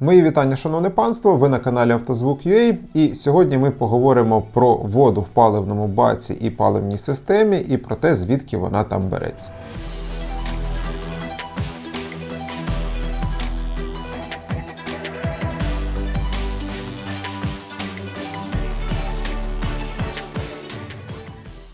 Мої вітання, шановне панство. Ви на каналі Автозвук.ua і сьогодні ми поговоримо про воду в паливному баці і паливній системі, і про те, звідки вона там береться.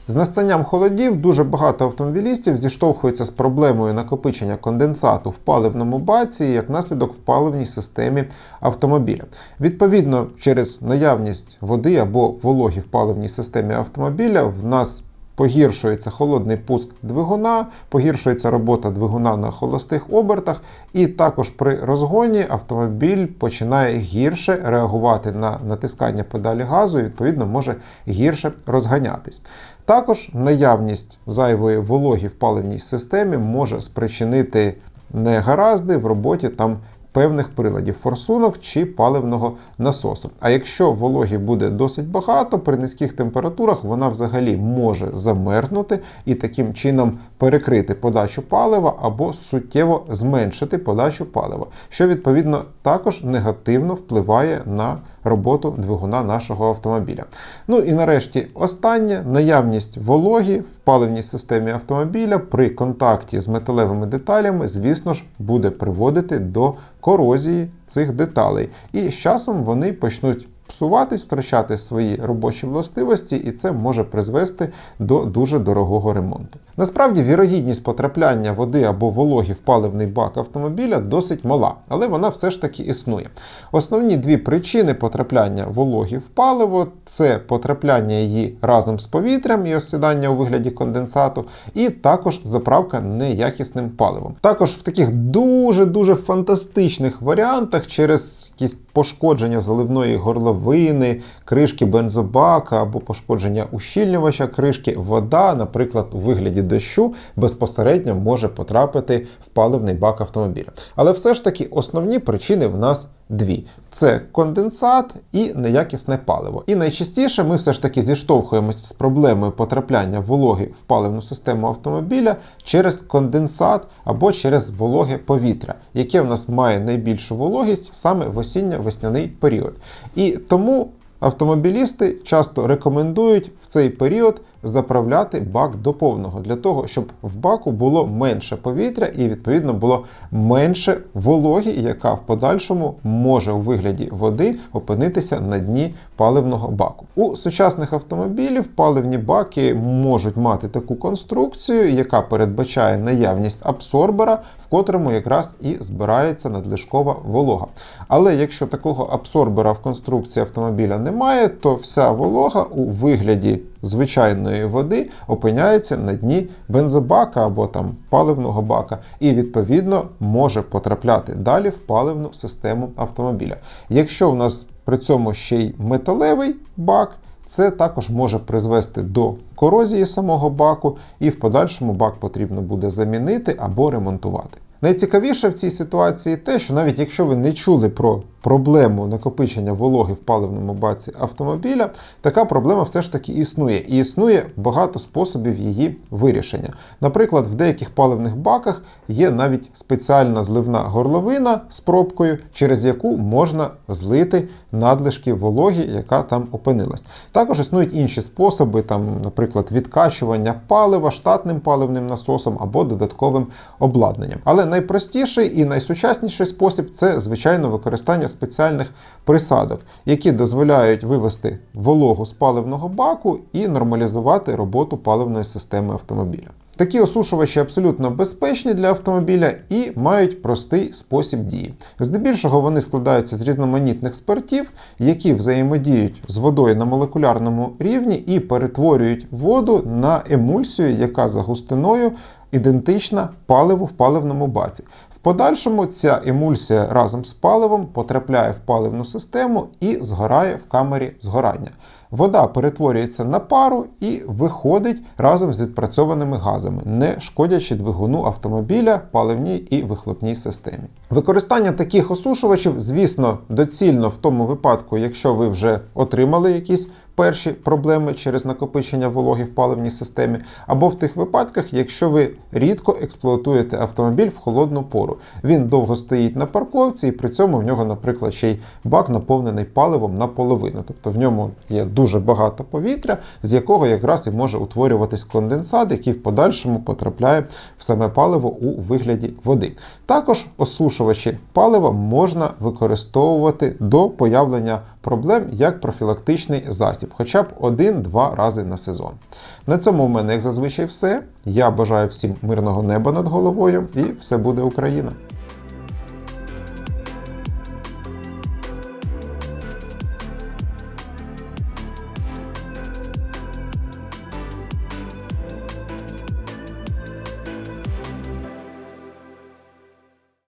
З настанням холодів дуже багато автомобілістів зіштовхуються з проблемою накопичення конденсату в паливному баці як наслідок в паливній системі автомобіля. Відповідно, через наявність води або вологі в паливній системі автомобіля в нас Погіршується холодний пуск двигуна, погіршується робота двигуна на холостих обертах, і також при розгоні автомобіль починає гірше реагувати на натискання педалі газу і відповідно може гірше розганятись. Також наявність зайвої вологі в паливній системі може спричинити негаразди в роботі там певних приладів форсунок чи паливного насосу. А якщо вологі буде досить багато, при низьких температурах вона взагалі може замерзнути і таким чином перекрити подачу палива або суттєво зменшити подачу палива, що відповідно також негативно впливає на роботу двигуна нашого автомобіля. Ну і нарешті останнє наявність вологі в паливній системі автомобіля при контакті з металевими деталями, звісно ж, буде приводити до корозії цих деталей. І з часом вони почнуть псуватись, втрачати свої робочі властивості, і це може призвести до дуже дорогого ремонту. Насправді, вірогідність потрапляння води або вологі в паливний бак автомобіля досить мала, але вона все ж таки існує. Основні дві причини потрапляння вологі в паливо це потрапляння її разом з повітрям і осідання у вигляді конденсату, і також заправка неякісним паливом. Також в таких дуже-дуже фантастичних варіантах через якісь пошкодження заливної горловини, кришки бензобака або пошкодження ущільнювача кришки, вода, наприклад, у вигляді дощу безпосередньо може потрапити в паливний бак автомобіля. Але все ж таки основні причини в нас дві: це конденсат і неякісне паливо. І найчастіше ми все ж таки зіштовхуємося з проблемою потрапляння вологи в паливну систему автомобіля через конденсат або через вологе повітря, яке в нас має найбільшу вологість саме в осінньо-весняний період. І тому автомобілісти часто рекомендують в цей період заправляти бак до повного. Для того, щоб в баку було менше повітря і відповідно було менше вологі, яка в подальшому може у вигляді води опинитися на дні паливного баку. У сучасних автомобілів паливні баки можуть мати таку конструкцію, яка передбачає наявність абсорбера, в котрому якраз і збирається надлишкова волога. Але якщо такого абсорбера в конструкції автомобіля немає, то вся волога у вигляді звичайної води опиняється на дні бензобака або там паливного бака, і відповідно може потрапляти далі в паливну систему автомобіля. Якщо в нас при цьому ще й металевий бак, це також може призвести до корозії самого баку, і в подальшому бак потрібно буде замінити або ремонтувати. Найцікавіше в цій ситуації те, що навіть якщо ви не чули про проблему накопичення вологи в паливному баці автомобіля, така проблема все ж таки існує. І існує багато способів її вирішення. Наприклад, в деяких паливних баках є навіть спеціальна зливна горловина з пробкою, через яку можна злити надлишки вологі, яка там опинилась. Також існують інші способи, там, наприклад, відкачування палива штатним паливним насосом або додатковим обладнанням. Але найпростіший і найсучасніший спосіб це, звичайно, використання спеціальних присадок, які дозволяють вивести вологу з паливного баку і нормалізувати роботу паливної системи автомобіля. Такі осушувачі абсолютно безпечні для автомобіля і мають простий спосіб дії. Здебільшого вони складаються з різноманітних спиртів, які взаємодіють з водою на молекулярному рівні і перетворюють воду на емульсію, яка за густиною ідентична паливу в паливному баці. В подальшому ця емульсія разом з паливом потрапляє в паливну систему і згорає в камері згорання. Вода перетворюється на пару і виходить разом з відпрацьованими газами, не шкодячи двигуну автомобіля, паливній і вихлопній системі. Використання таких осушувачів, звісно, доцільно в тому випадку, якщо ви вже отримали якісь перші проблеми через накопичення вологи в паливній системі, або в тих випадках, якщо ви рідко експлуатуєте автомобіль в холодну пору. Він довго стоїть на парковці, і при цьому в нього, наприклад, ще й бак наповнений паливом наполовину. Тобто в ньому є дуже багато повітря, з якого якраз і може утворюватись конденсат, який в подальшому потрапляє в саме паливо у вигляді води. Також осушувачі палива можна використовувати до появлення проблем як профілактичний засіб, хоча б один-два рази на сезон. На цьому в мене, як зазвичай, все. Я бажаю всім мирного неба над головою і все буде Україна!